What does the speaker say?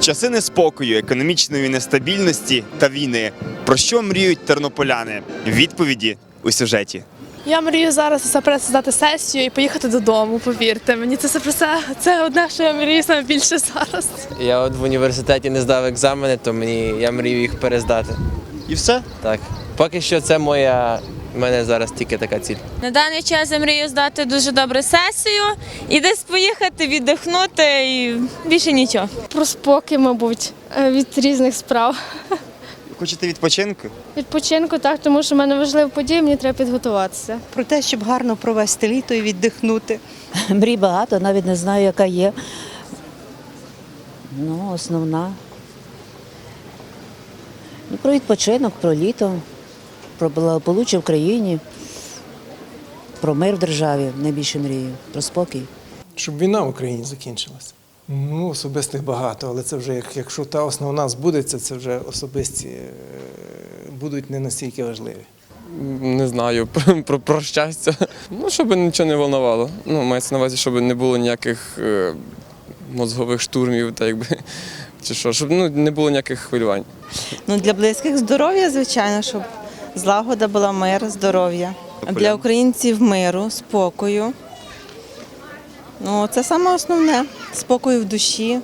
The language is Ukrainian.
В часи неспокою, економічної нестабільності та війни. Про що мріють тернополяни? Відповіді у сюжеті. Я мрію зараз запросити здати сесію і поїхати додому, повірте. Мені це все про це, це одне, що я мрію саме більше зараз. Я от в університеті не здав екзамени, то мені я мрію їх перездати. І все? Так. Поки що це моя. В мене зараз тільки така ціль. На даний час я мрію здати дуже добре сесію і десь поїхати, віддихнути і більше нічого. Про спокій, мабуть, е, від різних справ. Хочете відпочинку? Відпочинку так, тому що в мене важлива подія, мені треба підготуватися. про те, щоб гарно провести літо і віддихнути. Мрій багато, навіть не знаю, яка є. Ну, основна. Ну, про відпочинок, про літо, про благополуччя в країні, про мир в державі найбільше мрію, про спокій. щоб війна в Україні закінчилася. Ну, особистих багато, але це вже як, якщо та основна збудеться, це вже особисті е, будуть не настільки важливі. Не знаю, про, про, про щастя. Ну, щоб нічого не волновало. Ну, мається на увазі, щоб не було ніяких е, мозгових штурмів, та якби, чи що, щоб ну, не було ніяких хвилювань. Ну, для близьких здоров'я, звичайно, щоб злагода була мир, здоров'я. Для українців миру, спокою. Ну, це саме основне спокою в душі,